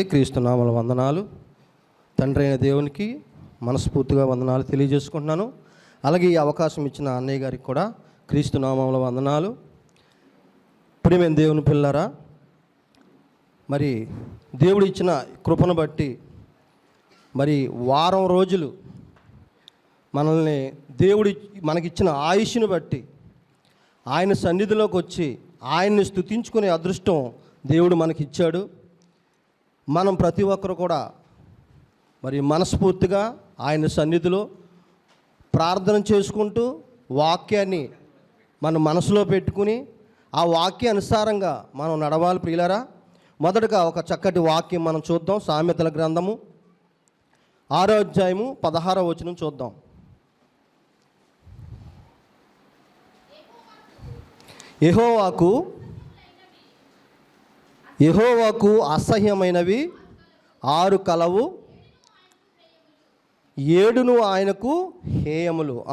అందరికీ క్రీస్తునామల వందనాలు. తండ్రి అయిన దేవునికి మనస్ఫూర్తిగా వందనాలు తెలియజేసుకుంటున్నాను. అలాగే ఈ అవకాశం ఇచ్చిన అన్నయ్య గారికి కూడా క్రీస్తునామముల వందనాలు. ప్రియమైన దేవుని పిల్లరా మరి దేవుడు ఇచ్చిన కృపను బట్టి మరి వారం రోజులు మనల్ని దేవుడి మనకిచ్చిన ఆయుష్ను బట్టి ఆయన సన్నిధిలోకి వచ్చి ఆయన్ని స్తుతించుకునే అదృష్టం దేవుడు మనకిచ్చాడు. మనం ప్రతి ఒక్కరు కూడా మరి మనస్ఫూర్తిగా ఆయన సన్నిధిలో ప్రార్థన చేసుకుంటూ వాక్యాన్ని మన మనసులో పెట్టుకుని ఆ వాక్య అనుసారంగా మనం నడవాలి ప్రియులరా. మొదటగా ఒక చక్కటి వాక్యం మనం చూద్దాం. సామెతల గ్రంథము ఆరో అధ్యాయము పదహారో వచనం చూద్దాం. యహోవాకు యహోవాకు అసహ్యమైనవి ఆరు కలవు. ఏడును ఆయనకు హేయములు.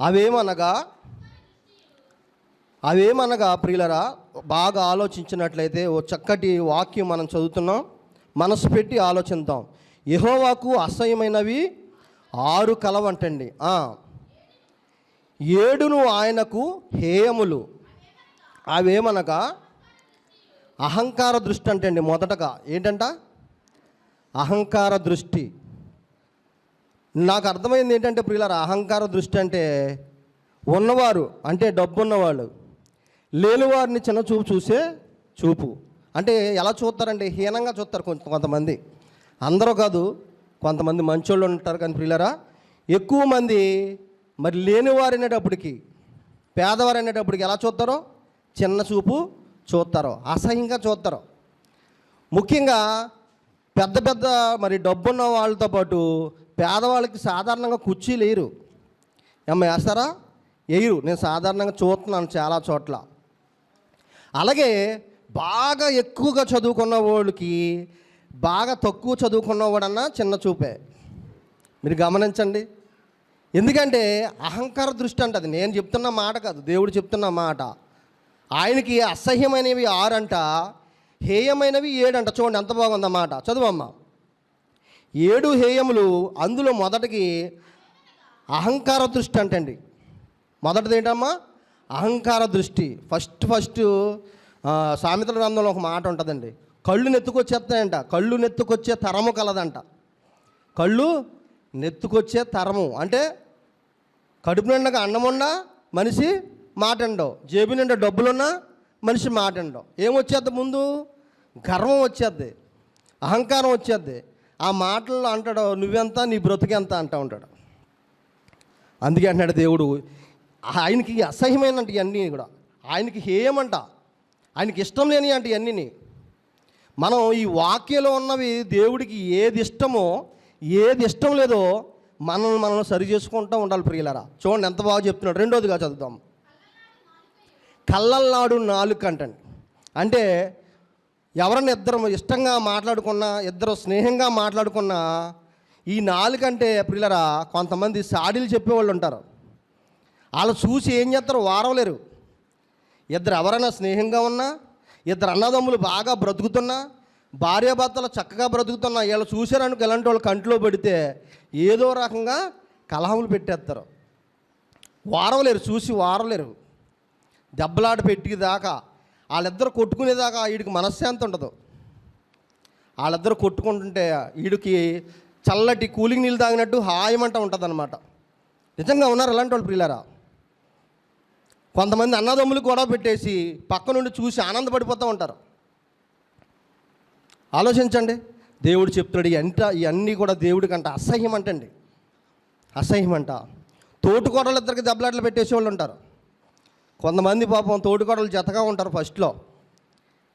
అవేమనగా? అవేమనగా ప్రియులరా? బాగా ఆలోచించినట్లయితే ఓ చక్కటి వాక్యం మనం చదువుతున్నాం. మనసు పెట్టి ఆలోచిద్దాం. యహోవాకు అసహ్యమైనవి ఆరు కలవంటండి. ఏడును ఆయనకు హేయములు. అవేమనగా? అహంకార దృష్టి అంటే అండి మొదటగా ఏంటంట? అహంకార దృష్టి. నాకు అర్థమైంది ఏంటంటే ప్రియులారా అహంకార దృష్టి అంటే ఉన్నవారు అంటే డబ్బు ఉన్నవాళ్ళు లేనివారిని చిన్న చూపు చూసే చూపు. అంటే ఎలా చూస్తారంటే హీనంగా చూస్తారు కొంత కొంతమంది. అందరూ కాదు కొంతమంది మంచోళ్ళు ఉంటారు కానీ ప్రియులరా ఎక్కువ మంది మరి లేనివారు అనేటప్పటికి పేదవారు అనేటప్పటికి ఎలా చూస్తారో? చిన్న చూపు చూస్తారు అసహ్యంగా చూస్తారు. ముఖ్యంగా పెద్ద పెద్ద మరి డబ్బున్న వాళ్ళతో పాటు పేదవాళ్ళకి సాధారణంగా కుర్చీలు వేయరు. ఏమో వేస్తారా? వేయరు. నేను సాధారణంగా చూస్తున్నాను చాలా చోట్ల. అలాగే బాగా ఎక్కువగా చదువుకున్న వాళ్ళకి బాగా తక్కువ చదువుకున్నవాడన్నా చిన్న చూపే. మీరు గమనించండి. ఎందుకంటే అహంకార దృష్టి అంటది. నేను చెప్తున్న మాట కాదు. దేవుడు చెప్తున్న మాట. ఆయనకి అసహ్యమైనవి ఆరంట హేయమైనవి ఏడంట. చూడండి ఎంత బాగుందన్నమాట. చదువమ్మ. ఏడు హేయములు అందులో మొదటికి అహంకార దృష్టి అంటండి. మొదటిది ఏంటమ్మా? అహంకార దృష్టి. ఫస్ట్ ఫస్ట్ సామెతల గ్రంథంలో ఒక మాట ఉంటుందండి. కళ్ళు నెత్తుకొచ్చేస్తాయంట. కళ్ళు నెత్తుకొచ్చే తరము కలదంట. కళ్ళు నెత్తుకొచ్చే తరము. అంటే కడుపు నిండగా అన్నమున్నా మనిషి మాటండవు. జేబు నిండా డబ్బులున్నా మనిషి మాటండవు. ఏమొచ్చేద్ది ముందు? గర్వం వచ్చేద్ది అహంకారం వచ్చేద్ది ఆ మాటల్లో అంటాడు నువ్వెంత? నీ బ్రతుకెంత అంటూ ఉంటాడు. అందుకే అంటున్నాడు దేవుడు ఆయనకి అసహ్యమైన ఇవన్నీ కూడా. ఆయనకి హేయమంట. ఆయనకి ఇష్టం లేని అంటే ఇవన్నీ మనం ఈ వాక్యలో ఉన్నవి దేవుడికి ఏది ఇష్టమో ఏది ఇష్టం లేదో మనల్ని మనం సరి చేసుకుంటూ ఉండాలి ప్రియులరా. చూడండి ఎంత బాగా చెప్తున్నాడు. రెండోదిగా చదువుదాం. కళ్ళల్నాడు నాలుక అంటండి అంటే ఎవరన్నా ఇద్దరు ఇష్టంగా మాట్లాడుకున్నా ఇద్దరు స్నేహంగా మాట్లాడుకున్నా ఈ నాలుకంటే ప్రియులరా కొంతమంది సాడీలు చెప్పేవాళ్ళు ఉంటారు. వాళ్ళు చూసి ఏం చేస్తారు? వారవలేరు. ఇద్దరు ఎవరైనా స్నేహంగా ఉన్నా ఇద్దరు అన్నదమ్ములు బాగా బ్రతుకుతున్నా భార్యాభర్తలు చక్కగా బ్రతుకుతున్నా వీళ్ళు చూశారనుకో ఇలాంటి వాళ్ళు కంట్లో పెడితే ఏదో రకంగా కలహములు పెట్టేస్తారు. వారవలేరు చూసి వారలేరు దెబ్బలాట పెట్టేదాకా వాళ్ళిద్దరు కొట్టుకునేదాకా వీడికి మనశ్శాంతి ఉండదు. వాళ్ళిద్దరు కొట్టుకుంటుంటే వీడికి చల్లటి కూలింగ్ నీళ్ళు తాగినట్టు హాయమంట ఉంటుంది అనమాట నిజంగా ఉన్నారు అలాంటి వాళ్ళు ప్రియులారా? కొంతమంది అన్నదమ్ములు గొడవ పెట్టేసి పక్క నుండి చూసి ఆనందపడిపోతూ ఉంటారు. ఆలోచించండి దేవుడు చెప్తున్నాడు ఎంత ఇవన్నీ కూడా దేవుడికి అంట అసహ్యం అంటండి అసహ్యం అంట తోటికోడలు ఇద్దరికి దెబ్బలాట్లు పెట్టేసే వాళ్ళు ఉంటారు. కొంతమంది పాపం తోటికోడలు జతగా ఉంటారు ఫస్ట్లో.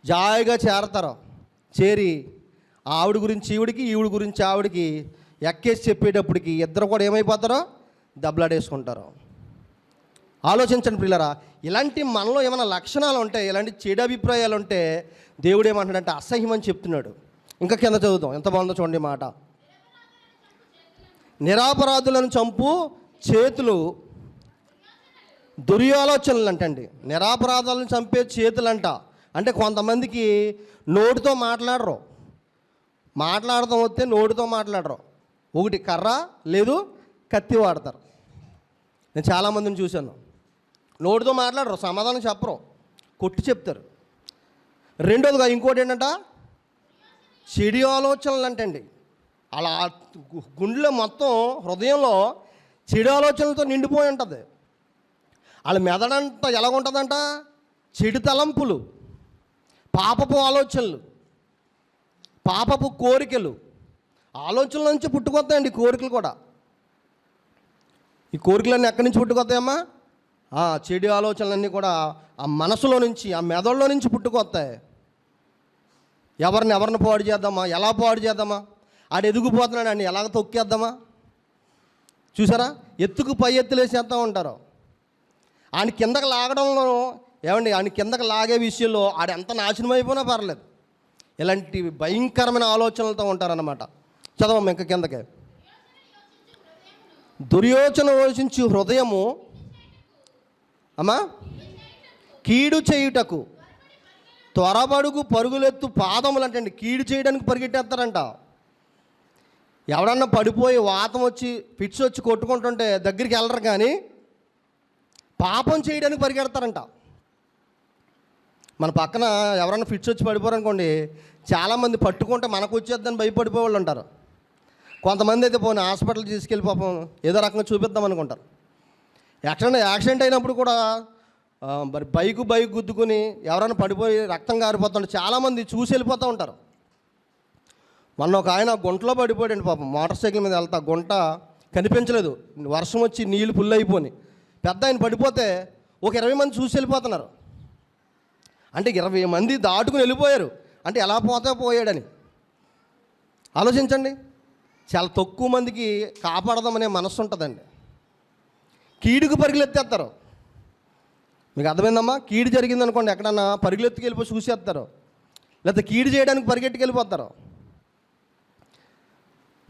జాయిగా చేరతారు. చేరి ఆవిడ గురించి ఈవిడికి ఈవిడ గురించి ఆవిడికి ఎక్కేసి చెప్పేటప్పటికి ఇద్దరు కూడా ఏమైపోతారో? దెబ్బలాడేసుకుంటారు. ఆలోచించండి పిల్లరా ఇలాంటి మనలో ఏమైనా లక్షణాలు ఉంటే ఇలాంటి చెడు అభిప్రాయాలు ఉంటే దేవుడు ఏమంటాడంటే అసహ్యం అని చెప్తున్నాడు. ఇంకా కింద చదువుతాం ఎంత బాగుందో చూడండి మాట. నిరాపరాధులను చంపు చేతులు దుర్యాలోచనలు అంటండి నిరాపరాధాలను చంపే చేతులంట. అంటే కొంతమందికి నోటితో మాట్లాడరు. మాట్లాడటం వస్తే నోటితో మాట్లాడరు. ఒకటి కర్ర లేదు కత్తి వాడతారు. నేను చాలామందిని చూశాను. నోటితో మాట్లాడరు సమాధానం చెప్పరు. కొట్టి చెప్తారు. రెండోదిగా ఇంకోటి ఏంటంట? చెడు ఆలోచనలు అంటండి అలా గుండెలో మొత్తం హృదయంలో చెడు ఆలోచనలతో నిండిపోయి ఉంటుంది. వాళ్ళ మెదడంతా ఎలాగుంటుందంట చెడు తలంపులు పాపపు ఆలోచనలు పాపపు కోరికలు. ఆలోచనల నుంచి పుట్టుకొస్తాయండి కోరికలు కూడా. ఈ కోరికలన్నీ ఎక్కడి నుంచి పుట్టుకొస్తాయమ్మా? ఆ చెడు ఆలోచనలన్నీ కూడా ఆ మనసులో నుంచి ఆ మెదడులో నుంచి పుట్టుకొస్తాయి. ఎవరిని ఎవరిని పాడు చేద్దామా? ఎలా పాడు చేద్దామా? ఆడు ఎదిగిపోతున్నాడు అని ఎలాగ తొక్కేద్దామా? చూసారా? ఎత్తుకు పై ఎత్తులేసేస్తూ ఉంటారు. ఆయన కిందకి లాగడంలో ఏమండి ఆయన కిందకి లాగే విషయంలో ఆడు ఎంత నాశనం అయిపోయినా పర్లేదు. ఇలాంటి భయంకరమైన ఆలోచనలతో ఉంటారన్నమాట. చదవం ఇంకా కిందకే. దుర్యోచన యోచించు హృదయము అమ్మా కీడు చేయుటకు త్వరబడుగు పరుగులెత్తు పాదములు అంటండి కీడు చేయడానికి పరిగెట్టేస్తారంట. ఎవడన్నా పడిపోయి వాతం వచ్చి ఫిట్స్ వచ్చి కొట్టుకుంటుంటే దగ్గరికి వెళ్ళరు కానీ పాపం చేయడానికి పరిగెడతారంట. మన పక్కన ఎవరైనా ఫిట్స్ వచ్చి పడిపోరనుకోండి చాలామంది పట్టుకుంటే మనకు వచ్చేద్దని భయపడిపోయే వాళ్ళు ఉంటారు. కొంతమంది అయితే పోనీ హాస్పిటల్ తీసుకెళ్ళి పాపం ఏదో రకంగా చూపిద్దాం అనుకుంటారు. యాక్సిడెంట్ యాక్సిడెంట్ అయినప్పుడు కూడా మరి బైక్ బైక్ గుద్దుకుని ఎవరైనా పడిపోయి రక్తం కారిపోతుంటే చాలామంది చూసి వెళ్ళిపోతూ ఉంటారు. మొన్న ఒక ఆయన గుంటలో పడిపోయాడండి పాపం మోటార్ సైకిల్ మీద వెళ్తా గుంట కనిపించలేదు. వర్షం వచ్చి నీళ్ళు ఫుల్ అయిపోయి పెద్ద ఆయన పడిపోతే ఒక ఇరవై మంది చూసి వెళ్ళిపోతున్నారు. అంటే ఇరవై మంది దాటుకుని వెళ్ళిపోయారు. అంటే ఎలా పోతే పోయాడని. ఆలోచించండి. చాలా తక్కువ మందికి కాపాడదామనే మనస్సు ఉంటుందండి. కీడుకు పరిగెలెత్తేస్తారు మీకు అర్థమైందమ్మా? కీడు జరిగింది అనుకోండి ఎక్కడన్నా పరుగులెత్తుకు వెళ్ళిపోయి చూసేస్తారు. లేకపోతే కీడు చేయడానికి పరిగెట్టుకు వెళ్ళిపోతారు.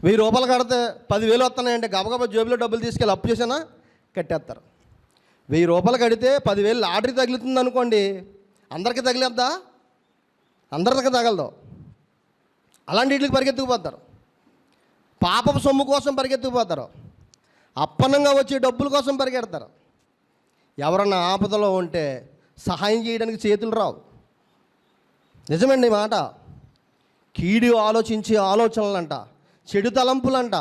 వెయ్యి రూపాయలు కడితే పదివేలు వస్తున్నాయంటే గబగబా జేబులో డబ్బులు తీసుకెళ్ళి అప్పు చేసినా కట్టేస్తారు. వెయ్యి రూపాయలు కడితే పదివేలు లాటరీ తగులుతుంది అనుకోండి అందరికీ తగిలేద్దా? అందరికి తగలదు. అలాంటి వీటికి పరిగెత్తుకుపోతారు. పాపపు సొమ్ము కోసం పరిగెత్తుకుపోతారు. అప్పన్నంగా వచ్చే డబ్బుల కోసం పరిగెడతారు. ఎవరన్నా ఆపదలో ఉంటే సహాయం చేయడానికి చేతులు రావు. నిజమండి ఈ మాట? కీడి ఆలోచించే ఆలోచనలంట చెడు తలంపులంట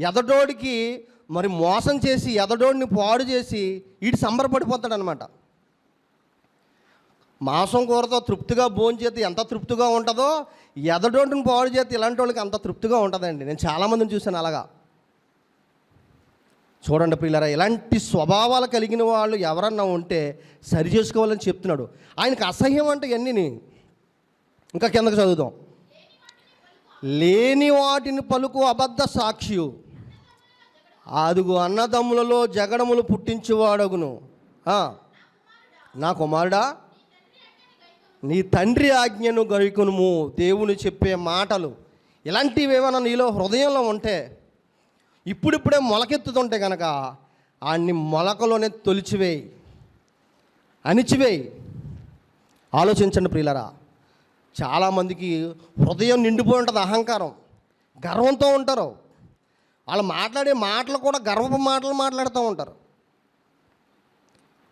ఎదటోడికి మరి మోసం చేసి ఎదడోడిని పాడు చేసి వీడు సంబరపడిపోతాడనమాట. మాంసం కూరతో తృప్తిగా భోంచేతి ఎంత తృప్తిగా ఉంటుందో ఎదటోటిని పాడు చేతి ఇలాంటి వాళ్ళకి అంత తృప్తిగా ఉంటుందండి. నేను చాలామందిని చూశాను అలాగా. చూడండి పిల్లరా ఇలాంటి స్వభావాలు కలిగిన వాళ్ళు ఎవరన్నా ఉంటే సరి చేసుకోవాలని చెప్తున్నాడు. ఆయనకు అసహ్యం అంటే ఇవన్నీ ఇంకా కిందకి చదువుదాం. లేని వాటిని పలుకు అబద్ధ సాక్షియు. అదుగు అన్నదమ్ములలో జగడములు పుట్టించువాడగును. నా కుమారుడా నీ తండ్రి ఆజ్ఞను గైకునుము దేవుని చెప్పే మాటలు. ఇలాంటివి ఏమైనా నీలో హృదయంలో ఉంటే ఇప్పుడిప్పుడే మొలకెత్తుతుంటే కనుక ఆడిని మొలకలోనే తొలిచివేయి. అణిచివేయి. ఆలోచించండి ప్రియులరా చాలామందికి హృదయం నిండిపోయి ఉంటుంది అహంకారం. గర్వంతో ఉంటారు. వాళ్ళు మాట్లాడే మాటలు కూడా గర్వపు మాటలు మాట్లాడుతూ ఉంటారు.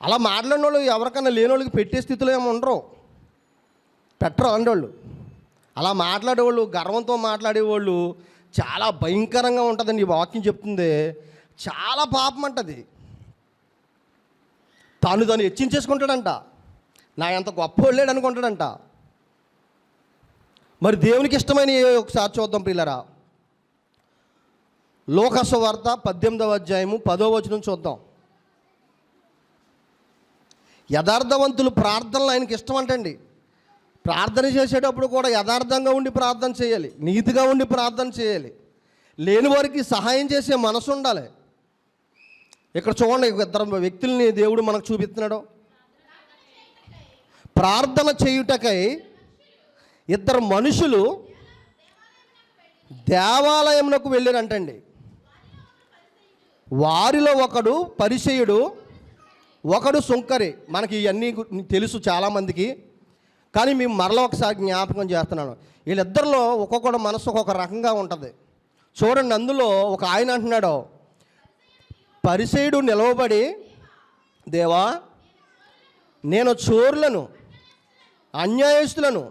అలా మాట్లాడిన వాళ్ళు ఎవరికైనా లేని వాళ్ళకి పెట్టే స్థితిలో ఏమి ఉండరు. పెట్టరు వాళ్ళు అలా మాట్లాడేవాళ్ళు గర్వంతో మాట్లాడేవాళ్ళు చాలా భయంకరంగా ఉంటుందండి ఈ వాక్యం చెప్తుంది చాలా పాపం అంటది తాను తను హెచ్చించేసుకుంటాడంట. నా ఎంత గొప్ప వెళ్ళాడు అనుకుంటాడంట మరి దేవునికి ఇష్టమైన ఒకసారి చూద్దాం పిల్లరా లోకస వార్త పద్దెనిమిదవ అధ్యాయము పదో వచనం చూద్దాం. యథార్థవంతులు ప్రార్థనలు ఆయనకి ఇష్టం అంటండి ప్రార్థన చేసేటప్పుడు కూడా యథార్థంగా ఉండి ప్రార్థన చేయాలి. నీతిగా ఉండి ప్రార్థన చేయాలి. లేని వారికి సహాయం చేసే మనసు ఉండాలి. ఇక్కడ చూడండి ఇద్దరు వ్యక్తుల్ని దేవుడు మనకు చూపిస్తున్నాడు. ప్రార్థన చేయుటకై ఇద్దరు మనుషులు దేవాలయమునకు వెళ్ళారంటండి. వారిలో ఒకడు పరిచయుడు ఒకడు సుంకరి. మనకి ఇవన్నీ తెలుసు చాలామందికి. కానీ మేము మరలా ఒకసారి జ్ఞాపకం చేస్తున్నాను. వీళ్ళిద్దరిలో ఒక్కొక్కడు మనసు ఒక్కొక్క రకంగా ఉంటుంది. చూడండి అందులో ఒక ఆయన అంటున్నాడు. పరిసేయుడు నిలవబడి దేవా నేను చోరులను అన్యాయస్తులను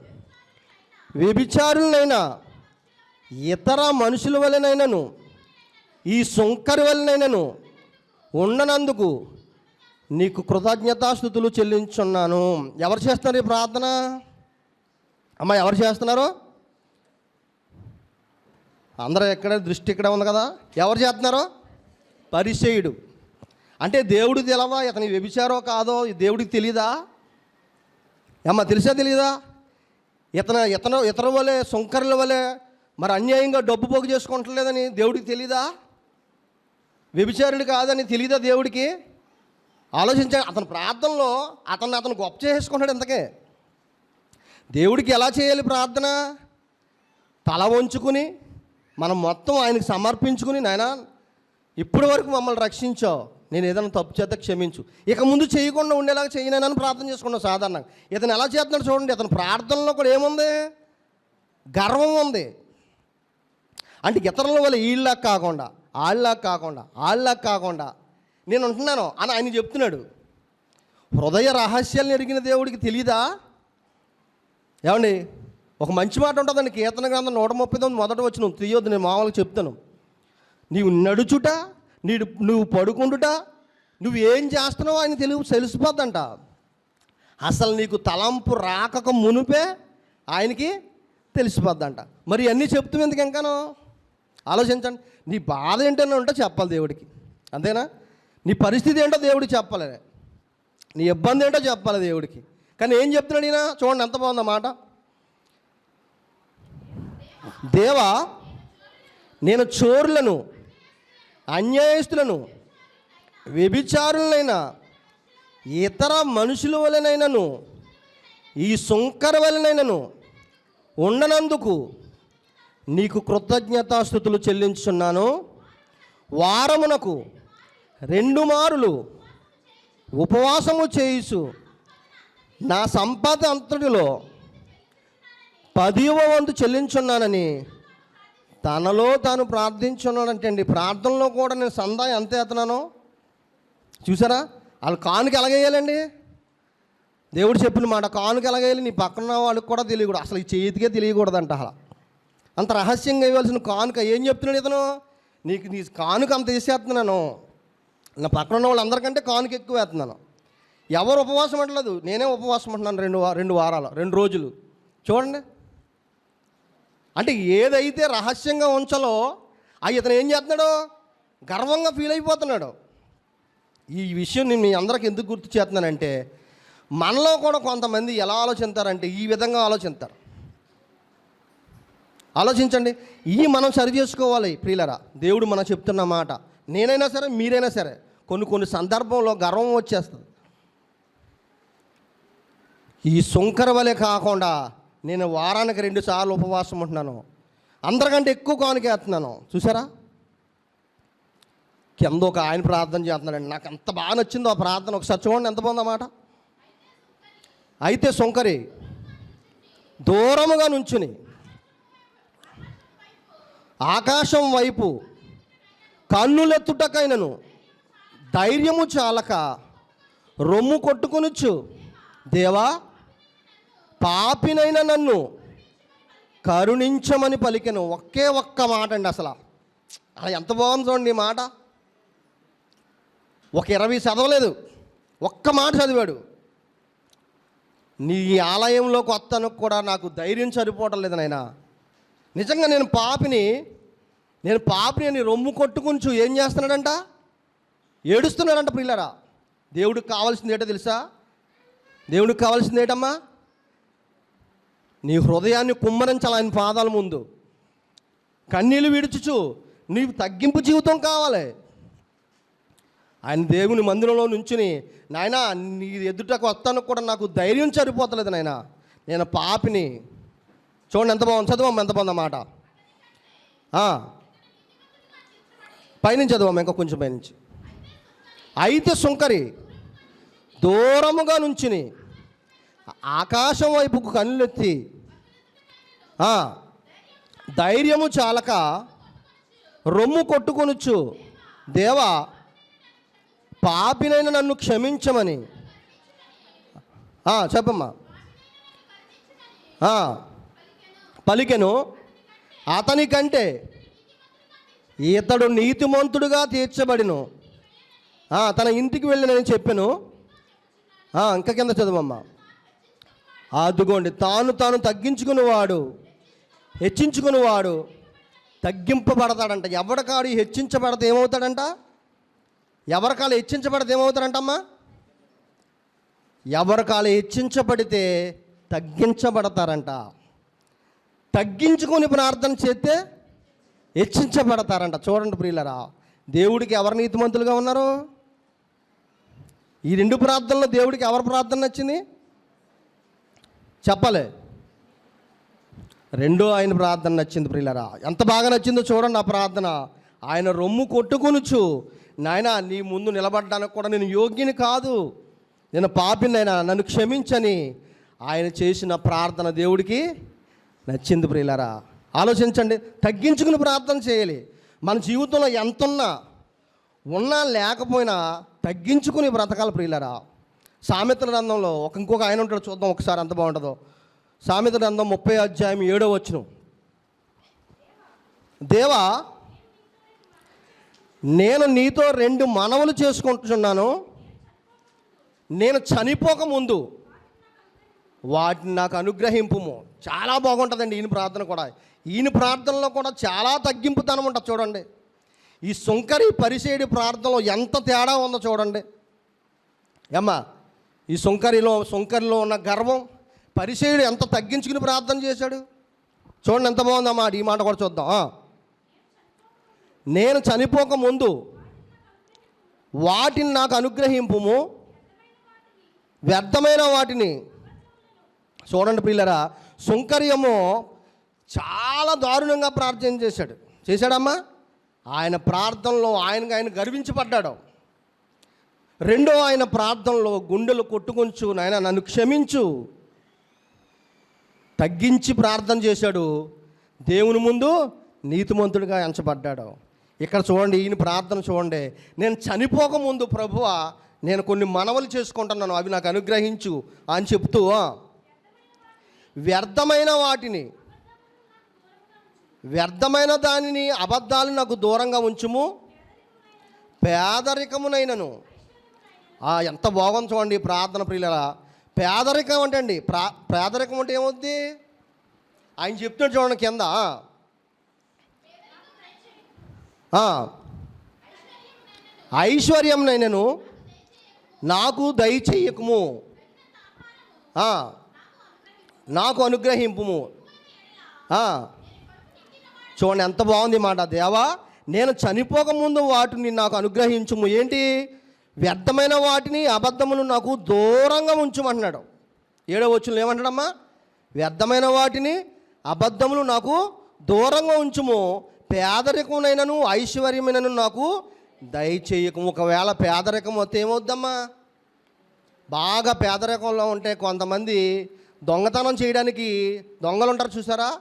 వ్యభిచారులనైనా ఇతర మనుషుల వలనైనాను ఈ సుంకరి నేను ఉండనందుకు నీకు కృతజ్ఞతాస్థుతులు చెల్లించున్నాను. ఎవరు చేస్తున్నారు ఈ ప్రార్థన? అమ్మ ఎవరు చేస్తున్నారు? అందరూ ఎక్కడ? దృష్టి ఇక్కడ ఉంది కదా. ఎవరు చేస్తున్నారు? పరిచయుడు. అంటే దేవుడు తెలవా? ఇతని వ్యభిచారో కాదో? ఈ దేవుడికి తెలీదా? అమ్మ తెలిసా తెలీదా? ఇతను ఇతను ఇతర వలె సుంకరుల వలె మరి అన్యాయంగా డబ్బు పోగు చేసుకుంటలేదని దేవుడికి తెలీదా? వ్యభిచారుడు కాదని తెలియదా దేవుడికి? ఆలోచించాడు అతని ప్రార్థనలో అతన్ని అతను గొప్ప చేసేసుకున్నాడు ఇంతకే. దేవుడికి ఎలా చేయాలి ప్రార్థన? తల వంచుకుని మనం మొత్తం ఆయనకి సమర్పించుకుని నాయన ఇప్పటి వరకు మమ్మల్ని రక్షించావు. నేను ఏదైనా తప్పు చేత క్షమించు. ఇక ముందు చేయకుండా ఉండేలాగా చేయనని ప్రార్థన చేసుకున్నాం సాధారణంగా. ఇతను ఎలా చేస్తున్నాడు చూడండి ఇతని ప్రార్థనలో కూడా ఏముంది? గర్వం ఉంది. అంటే ఇతరుల వల్ల వీళ్ళ కాకుండా వాళ్ళ కాకుండా వాళ్ళ కాకుండా. నేను అంటున్నాను అని ఆయన చెప్తున్నాడు. హృదయ రహస్యాలను ఎరిగిన దేవుడికి తెలీదా? ఏమండి? ఒక మంచి మాట ఉంటుందండి కీర్తన గ్రంథం నూట ముప్పై తొమ్మిది మొదట వచ్చిన తీయొద్దు నేను మామూలుగా చెప్తాను. నీవు నడుచుట నీడు నువ్వు పడుకుంటుట నువ్వు ఏం చేస్తున్నావు ఆయన తెలుగు తెలిసిపోద్దంట. అసలు నీకు తలంపు రాకక మునుపే ఆయనకి తెలిసిపోద్దంట. మరి అన్నీ చెప్తూ ఎందుకు ఇంకానో? ఆలోచించండి. నీ బాధ ఏంటన్నా ఉంటే చెప్పాలి దేవుడికి. అంతేనా? నీ పరిస్థితి ఏంటో దేవుడికి చెప్పాలి. నీ ఇబ్బంది ఏంటో చెప్పాలి దేవుడికి. కానీ ఏం చెప్తున్నాడు ఈయన? చూడండి ఎంత బాగుంది మాట. దేవా నేను చోరులను అన్యాయస్తులను వ్యభిచారులనైనా ఇతర మనుషుల వలనైనను ఈ సుంకర వలనైనను ఉండనందుకు నీకు కృతజ్ఞతాస్థుతులు చెల్లించున్నాను వారమునకు రెండు మారులు ఉపవాసము చేయుచు నా సంపద అంతటిలో పదివ వంతు చెల్లించున్నానని తనలో తాను ప్రార్థించున్నాడంటే అండి ప్రార్థనలో కూడా నేను సందా ఎంత ఎత్తున్నానో చూసారా? వాళ్ళు కానుక ఎలాగేయాలండి దేవుడు చెప్పిన మాట కానుక ఎలాగేయాలి నీ పక్కన వాళ్ళకి కూడా తెలియకూడదు. అసలు చేతికే తెలియకూడదంట అలా. అంత రహస్యంగా ఇవ్వాల్సిన కానుక. ఏం చెప్తున్నాడు ఇతను? నీకు నీ కానుక అంత తీసేస్తున్నాను. నా పక్కన ఉన్న వాళ్ళందరికంటే కానుక ఎక్కువ వేస్తున్నాను. ఎవరు ఉపవాసం అంటలేదు. నేనే ఉపవాసం అంటున్నాను రెండు రెండు వారాలు రెండు రోజులు. చూడండి. అంటే ఏదైతే రహస్యంగా ఉంచాలో ఆ ఇతను ఏం చేస్తున్నాడు? గర్వంగా ఫీల్ అయిపోతున్నాడు. ఈ విషయం నేను మీ అందరికి ఎందుకు గుర్తు చేస్తున్నానంటే మనలో కూడా కొంతమంది ఎలా ఆలోచిస్తారంటే ఈ విధంగా ఆలోచిస్తారు. ఆలోచించండి. ఈ మనం సరి చేసుకోవాలి ప్రియులరా. దేవుడు మనం చెప్తున్న మాట. నేనైనా సరే మీరైనా సరే కొన్ని కొన్ని సందర్భంలో గర్వం వచ్చేస్తుంది. ఈ సుంకర వలె కాకుండా నేను వారానికి రెండు సార్లు ఉపవాసం ఉంటున్నాను. అందరికంటే ఎక్కువ కానుకేస్తున్నాను చూసారా కింద ఒక ఆయన ప్రార్థన చేస్తున్నాడండి. నాకు ఎంత బాగా నచ్చిందో ఆ ప్రార్థన. ఒకసారి చూడండి ఎంత బాగుందన్నమాట అయితే సుంకరి దూరముగా నుంచుని ఆకాశం వైపు కన్నులెత్తుటకైనను ధైర్యము చాలక రొమ్ము కొట్టుకునుచ్చు దేవా పాపినైన నన్ను కరుణించమని పలికెను. ఒకే ఒక్క మాట అండి అసలు. అలా ఎంత బాగుంది చూడండి ఈ మాట. ఒక ఇరవై చదవలేదు. ఒక్క మాట చదివాడు. నీ ఆలయంలోకి వస్తాను కూడా నాకు ధైర్యం సరిపోవటం లేదు నాయనా. నిజంగా నేను పాపిని నేను పాపిని అని రొమ్ము కొట్టుకుంచు ఏం చేస్తున్నాడంట? ఏడుస్తున్నాడంట పిల్లరా దేవుడికి కావాల్సింది ఏంటో తెలుసా? దేవుడికి కావాల్సింది ఏంటమ్మా? నీ హృదయాన్ని కుమ్మరించాలి ఆయన పాదాల ముందు. కన్నీళ్ళు విడుచుచు నీకు తగ్గింపు జీవితం కావాలి. ఆయన దేవుని మందిరంలో నుంచుని నాయనా నీ ఎదుటకు వస్తాను కూడా నాకు ధైర్యం సరిపోతలేదు నాయన. నేను పాపిని చూడండి ఎంత బాగుంది చదవమ్మ ఎంత బాగుంది పైనుంచి చదవమ్మ ఇంకా కొంచెం పైనుంచి. అయితే సుంకరి దూరముగా నుంచుని ఆకాశం వైపుకు కన్నులెత్తి ధైర్యము చాలక రొమ్ము కొట్టుకొనుచ్చు దేవా పాపినైన నన్ను క్షమించమని. చెప్పమ్మా. పలికెను అతని కంటే ఇతడు నీతిమంతుడుగా తీర్చబడిను. తన ఇంటికి వెళ్ళి నేను చెప్పాను. ఆ, ఇంకా కింద చదవమ్మా. అదుగోండి తాను తాను తగ్గించుకునేవాడు హెచ్చించుకునేవాడు తగ్గింపబడతాడంట. ఎవరికాడు హెచ్చించబడితే ఏమవుతాడంట? ఎవరికాలు హెచ్చించబడితే ఏమవుతాడంటమ్మా? ఎవరికాలు హెచ్చించబడితే తగ్గించబడతారంట. తగ్గించుకొని ప్రార్థన చేస్తే హెచ్చించబడతారంట. చూడండి ప్రియులరా దేవుడికి ఎవరు నీతిమంతులుగా ఉన్నారు? ఈ రెండు ప్రార్థనలో దేవుడికి ఎవరి ప్రార్థన నచ్చింది? చెప్పలే. రెండో ఆయన ప్రార్థన నచ్చింది ప్రియులరా. ఎంత బాగా నచ్చిందో చూడండి ఆ ప్రార్థన. ఆయన రొమ్ము కొట్టుకొనుచు నాయన నీ ముందు నిలబడడానికి కూడా నేను యోగ్యని కాదు. నేను పాపినైనా నన్ను క్షమించని. ఆయన చేసిన ప్రార్థన దేవుడికి నచ్చింది ప్రియులరా ఆలోచించండి తగ్గించుకుని ప్రార్థన చేయాలి. మన జీవితంలో ఎంత ఉన్నా లేకపోయినా తగ్గించుకుని బ్రతకాలి ప్రియులరా. సామెతల గ్రంథంలో ఒక ఇంకొక ఆయన ఉంటాడు చూద్దాం ఒకసారి ఎంత బాగుంటుందో. సామెత గ్రంథం ముప్పై అధ్యాయం ఏడో వచ్చును దేవా నేను నీతో రెండు మనవులు చేసుకుంటున్నాను. నేను చనిపోక ముందు వాటిని నాకు అనుగ్రహింపుము. చాలా బాగుంటుందండి ఈయన ప్రార్థన కూడా. ఈయన ప్రార్థనలో కూడా చాలా తగ్గింపుతనం ఉంటుంది చూడండి. ఈ సుంకరి పరిసేడి ప్రార్థనలో ఎంత తేడా ఉందో చూడండి. ఏమ్మా ఈ సుంకరిలో సుంకరిలో ఉన్న గర్వం పరిసేయుడు ఎంత తగ్గించుకుని ప్రార్థన చేశాడు? చూడండి ఎంత బాగుందమ్మా ఈ మాట కూడా చూద్దాం. నేను చనిపోక ముందు వాటిని నాకు అనుగ్రహింపుము. వ్యర్థమైన వాటిని చూడండి పిల్లరా సుంకర్యము చాలా దారుణంగా ప్రార్థన చేశాడు. చేశాడమ్మా? ఆయన ప్రార్థనలో ఆయనకు ఆయన గర్వించబడ్డాడు. రెండో ఆయన ప్రార్థనలో గుండెలు కొట్టుకొంచు నాయన నన్ను క్షమించు. తగ్గించి ప్రార్థన చేశాడు. దేవుని ముందు నీతిమంతుడిగా ఎంచబడ్డాడు. ఇక్కడ చూడండి ఈయన ప్రార్థన చూడండి. నేను చనిపోకముందు ప్రభువ నేను కొన్ని మనవలు చేసుకుంటున్నాను అవి నాకు అనుగ్రహించు అని చెప్తూ వ్యర్థమైన వాటిని వ్యర్థమైన దానిని అబద్ధాలు నాకు దూరంగా ఉంచుము. పేదరికమునైనను. ఎంత బాగుంది చూడండి ప్రార్థన ప్రియులరా. పేదరికం అంటే అండి ప్రా పేదరికం అంటే ఏమవుద్ది? ఆయన చెప్తున్నాడు చూడండి కింద. ఐశ్వర్యం నైనను నాకు దయచేయకము నాకు అనుగ్రహింపుము. చూడండి ఎంత బాగుంది మాట. దేవా నేను చనిపోకముందు వాటిని నాకు అనుగ్రహించుము. ఏంటి? వ్యర్థమైన వాటిని అబద్ధమును నాకు దూరంగా ఉంచుమంటున్నాడు. ఏడో వచ్చులు ఏమంటాడమ్మా? వ్యర్థమైన వాటిని అబద్ధములు నాకు దూరంగా ఉంచుము. పేదరికమునైనను ఐశ్వర్యమైనను నాకు దయచేయకము. ఒకవేళ పేదరికం వస్తే ఏమవుద్దమ్మా? బాగా పేదరికంలో ఉంటే కొంతమంది దొంగతనం చేయడానికి దొంగలు ఉంటారు చూసారా?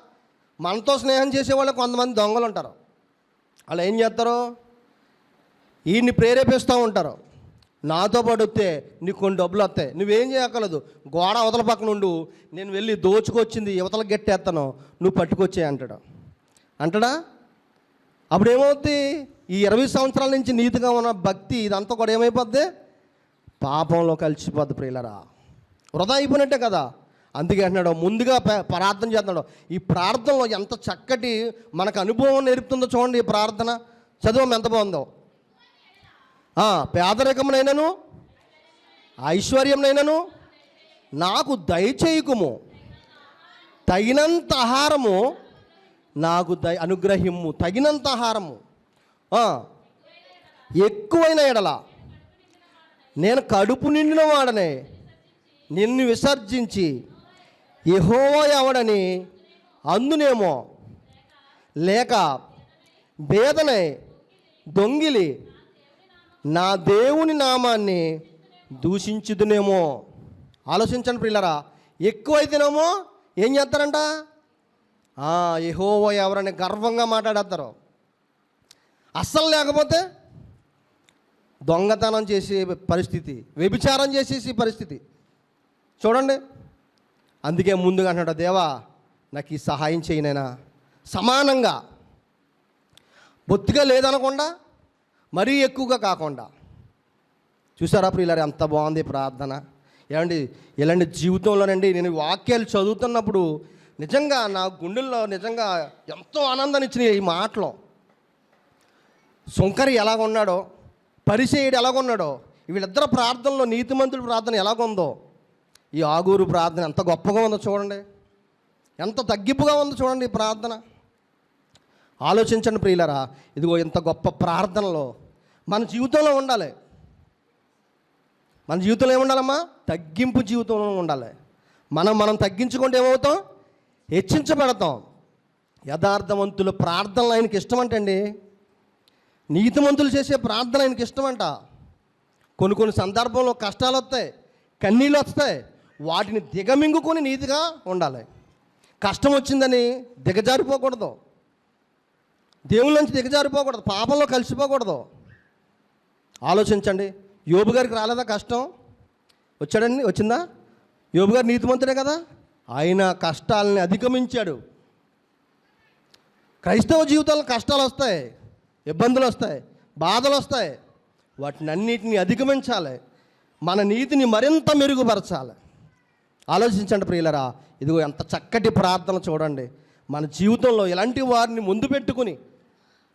మనతో స్నేహం చేసేవాళ్ళు కొంతమంది దొంగలు ఉంటారు వాళ్ళు ఏం చేస్తారు? ఈయన్ని ప్రేరేపిస్తూ ఉంటారు. నాతో పాటు వస్తే నీకు కొన్ని డబ్బులు వస్తాయి. నువ్వేం చేయక్కర్లేదు. గోడ అవతల పక్కన ఉండు. నేను వెళ్ళి దోచుకొచ్చింది యువతల గట్టేస్తాను నువ్వు పట్టుకొచ్చే అంటాడు. అంటాడా? అప్పుడు ఏమవుద్ది ఈ ఇరవై సంవత్సరాల నుంచి నీతిగా ఉన్న భక్తి ఇదంతా కూడా ఏమైపోద్ది? పాపంలో కలిసిపోద్ది ప్రియులరా. వృధా అయిపోయినట్టే కదా. అందుకే అంటున్నాడు ముందుగా ప్రార్థన చేస్తున్నాడు. ఈ ప్రార్థనలో ఎంత చక్కటి మనకు అనుభవం నేర్పుతుందో చూడండి ఈ ప్రార్థన. చదువు ఎంత బాగుందో. పేదరికమునైనను ఐశ్వర్యంనైనను నాకు దయచేయకుము. తగినంత ఆహారము నాకు దయ అనుగ్రహిము తగినంత ఆహారము. ఎక్కువైన ఎడల నేను కడుపు నిండిన వాడనే నిన్ను విసర్జించి యహోవా ఎవడని? అందునేమో లేక బేదనై దొంగిలి నా దేవుని నామాన్ని దూషించుదునేమో. ఆలోచించండి పిల్లరా ఎక్కువైతేనేమో ఏం చేస్తారంట? యహోవో ఎవరని గర్వంగా మాట్లాడేస్తారు. అస్సలు లేకపోతే దొంగతనం చేసే పరిస్థితి వ్యభిచారం చేసేసి పరిస్థితి. చూడండి. అందుకే ముందుగా అంటాడు దేవా నాకు ఈ సహాయం చేయనైనా సమానంగా బొత్తిగా లేదనకుండా మరీ ఎక్కువగా కాకుండా. చూసారా ప్రియులారు ఎంత బాగుంది ప్రార్థన. ఏమండి ఇలాంటి జీవితంలోనండి నేను వాక్యాలు చదువుతున్నప్పుడు నిజంగా నా గుండెల్లో నిజంగా ఎంతో ఆనందాన్ని ఇచ్చినాయి ఈ మాటలు. సుంకరి ఎలాగున్నాడో ఎలాగ ఉన్నాడో వీళ్ళిద్దరు ప్రార్థనలో నీతిమంతుడి ప్రార్థన ఎలాగుందో ఈ ఆగూరు ప్రార్థన ఎంత గొప్పగా ఉందో చూడండి. ఎంత తగ్గింపుగా ఉందో చూడండి ఈ ప్రార్థన. ఆలోచించండి ప్రియులరా ఇదిగో ఇంత గొప్ప ప్రార్థనలో మన జీవితంలో ఉండాలి. మన జీవితంలో ఏముండాలమ్మా తగ్గింపు జీవితంలో ఉండాలి. మనం మనం తగ్గించుకుంటే ఏమవుతాం? హెచ్చించబడతాం. యథార్థవంతుల ప్రార్థనలు ఆయనకి ఇష్టమంటండి. నీతిమంతులు చేసే ప్రార్థన ఆయనకి ఇష్టమంట. కొన్ని కొన్ని సందర్భంలో కష్టాలు వస్తాయి కన్నీళ్ళు వస్తాయి. వాటిని దిగమింగుకొని నీతిగా ఉండాలి. కష్టం వచ్చిందని దిగజారిపోకూడదు. దేవుళ్ళ నుంచి దిగజారిపోకూడదు. పాపంలో కలిసిపోకూడదు. ఆలోచించండి. యోబు గారికి రాలేదా కష్టం? వచ్చాడండి వచ్చిందా? యోబు గారు నీతిమంతుడే కదా? ఆయన కష్టాలని అధిగమించాడు. క్రైస్తవ జీవితంలో కష్టాలు వస్తాయి ఇబ్బందులు వస్తాయి బాధలు వస్తాయి. వాటిని అన్నిటిని అధిగమించాలి. మన నీతిని మరింత మెరుగుపరచాలి. ఆలోచించండి ప్రియులరా ఇదిగో ఎంత చక్కటి ప్రార్థన చూడండి. మన జీవితంలో ఇలాంటి వారిని ముందు పెట్టుకుని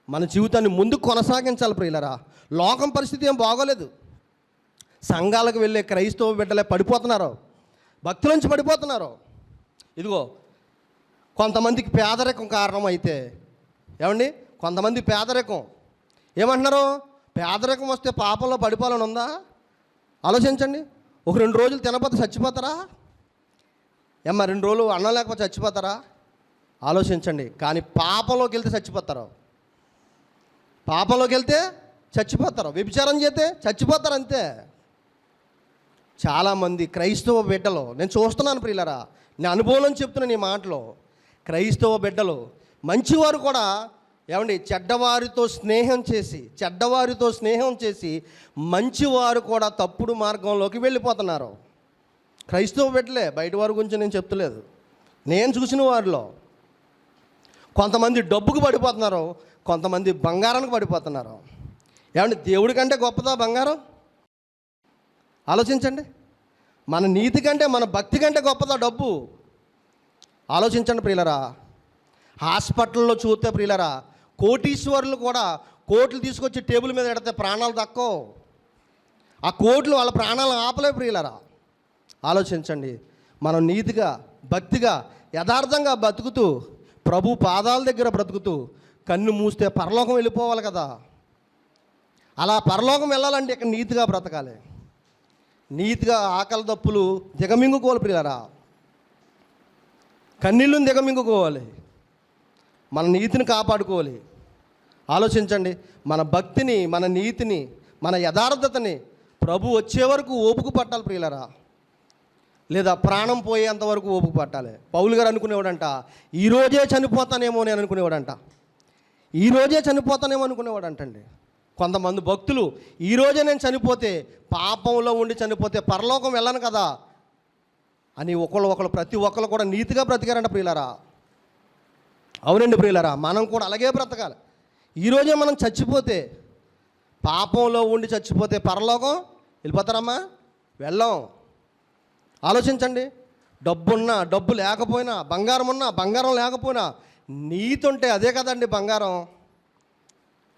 మన జీవితాన్ని ముందు కొనసాగించాలి ప్రియులరా. లోకం పరిస్థితి ఏం బాగోలేదు. సంఘాలకు వెళ్ళే క్రైస్తవ బిడ్డలే పడిపోతున్నారు. భక్తుల నుంచి పడిపోతున్నారు. ఇదిగో కొంతమందికి పేదరికం కారణం అయితే ఏమండి? కొంతమంది పేదరికం. ఏమంటున్నారు? పేదరికం వస్తే పాపంలో పడిపోవాలని ఉందా? ఆలోచించండి. ఒక రెండు రోజులు తినపోతే చచ్చిపోతారా? ఏమ్మా రెండు రోజులు అన్నం లేకపోతే చచ్చిపోతారా? ఆలోచించండి. కానీ పాపంలోకి వెళ్తే చచ్చిపోతారు. పాపంలోకి వెళ్తే చచ్చిపోతారు. వ్యభిచారం చేస్తే చచ్చిపోతారు అంతే. చాలామంది క్రైస్తవ బిడ్డలు నేను చూస్తున్నాను ప్రియులరా నేను అనుభవం చెప్తున్నాను ఈ మాటలో. క్రైస్తవ బిడ్డలు మంచివారు కూడా ఏమండి చెడ్డవారితో స్నేహం చేసి చెడ్డవారితో స్నేహం చేసి మంచివారు కూడా తప్పుడు మార్గంలోకి వెళ్ళిపోతున్నారు. క్రైస్తవ బిడ్డలే బయట వారి గురించి నేను చెప్తలేదు. నేను చూసిన వారిలో కొంతమంది డబ్బుకు పడిపోతున్నారు కొంతమంది బంగారానికి పడిపోతున్నారు. ఏమంటే దేవుడి కంటే గొప్పదా బంగారం? ఆలోచించండి. మన నీతి కంటే మన భక్తి కంటే గొప్పదా డబ్బు? ఆలోచించండి ప్రియులరా. హాస్పిటల్లో చూస్తే ప్రియులరా కోటీశ్వరులు కూడా కోట్లు తీసుకొచ్చి టేబుల్ మీద పెడితే ప్రాణాలు తక్కువ ఆ కోట్లు వాళ్ళ ప్రాణాలను ఆపలే ప్రియులరా. ఆలోచించండి. మనం నీతిగా భక్తిగా యథార్థంగా బతుకుతూ ప్రభు పాదాల దగ్గర బ్రతుకుతూ కన్ను మూస్తే పరలోకం వెళ్ళిపోవాలి కదా. అలా పరలోకం వెళ్ళాలంటే ఇక్కడ నీతిగా బ్రతకాలి. నీతిగా ఆకలి తప్పులు దిగమింగుకోవాలి ప్రియులరా. కన్నీళ్ళను దిగమింగుకోవాలి. మన నీతిని కాపాడుకోవాలి. ఆలోచించండి మన భక్తిని మన నీతిని మన యథార్థతని ప్రభు వచ్చే వరకు ఓపుకు పట్టాలి ప్రియులరా. లేదా ప్రాణం పోయేంత వరకు ఓపుకు పట్టాలి. పౌలు గారు అనుకునేవాడంట ఈరోజే చనిపోతానేమో నేను అనుకునేవాడంట. ఈరోజే చనిపోతానేమో అనుకునేవాడంటండి. కొంతమంది భక్తులు ఈరోజే నేను చనిపోతే పాపంలో ఉండి చనిపోతే పరలోకం వెళ్ళను కదా అని ఒకళ్ళు ఒకళ్ళు ప్రతి ఒక్కరు కూడా నీతిగా బ్రతికారంట ప్రియులరా. అవునండి ప్రియులరా మనం కూడా అలాగే బ్రతకాలి. ఈరోజే మనం చచ్చిపోతే పాపంలో ఉండి చచ్చిపోతే పరలోకం వెళ్ళిపోతారమ్మా? వెళ్ళాం. ఆలోచించండి. డబ్బున్నా డబ్బు లేకపోయినా బంగారం ఉన్నా బంగారం లేకపోయినా నీతుంటే ఉంటే అదే కదండి బంగారం.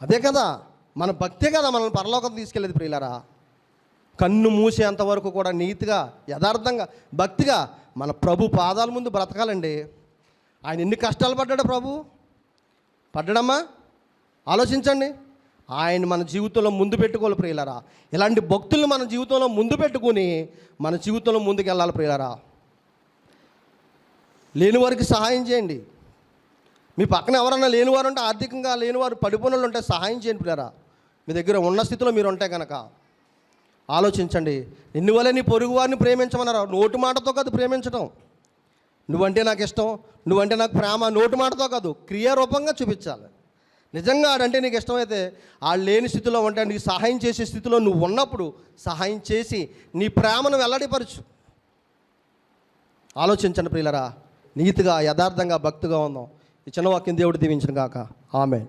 అదే కదా. మన భక్తే కదా మనల్ని పరలోకం తీసుకెళ్ళేది ప్రియులరా. కన్ను మూసేంత వరకు కూడా నీతిగా యథార్థంగా భక్తిగా మన ప్రభు పాదాల ముందు బ్రతకాలండి. ఆయన ఎన్ని కష్టాలు పడ్డాడు ప్రభు? పడ్డాడమ్మా? ఆలోచించండి. ఆయన మన జీవితంలో ముందు పెట్టుకోవాలి ప్రియులరా. ఇలాంటి భక్తులను మన జీవితంలో ముందు పెట్టుకుని మన జీవితంలో ముందుకు వెళ్ళాలి ప్రియులరా. లేని వారికి సహాయం చేయండి. మీ పక్కన ఎవరన్నా లేనివారు ఉంటే ఆర్థికంగా లేనివారు పడిపోయిన వాళ్ళు ఉంటే సహాయం చేయండి పిల్లరా మీ దగ్గర ఉన్న స్థితిలో మీరు ఉంటే కనుక ఆలోచించండి. నిన్ను నీ పొరుగు వారిని ప్రేమించమన్నారు. నోటు మాటతో కాదు ప్రేమించడం నువ్వంటే నాకు ఇష్టం. నువ్వంటే నాకు ప్రేమ. నోటు మాటతో కాదు. క్రియారూపంగా చూపించాలి. నిజంగా ఆడంటే నీకు ఇష్టమైతే ఆ లేని స్థితిలో ఉంటే నీకు సహాయం చేసే స్థితిలో నువ్వు ఉన్నప్పుడు సహాయం చేసి నీ ప్రేమను వెల్లడిపరచు. ఆలోచించండి ప్రియులరా నీతిగా యథార్థంగా భక్తిగా ఉందాం. ఈ చిన్న వాక్యం దేవుడు దీవించిన కాక ఆమె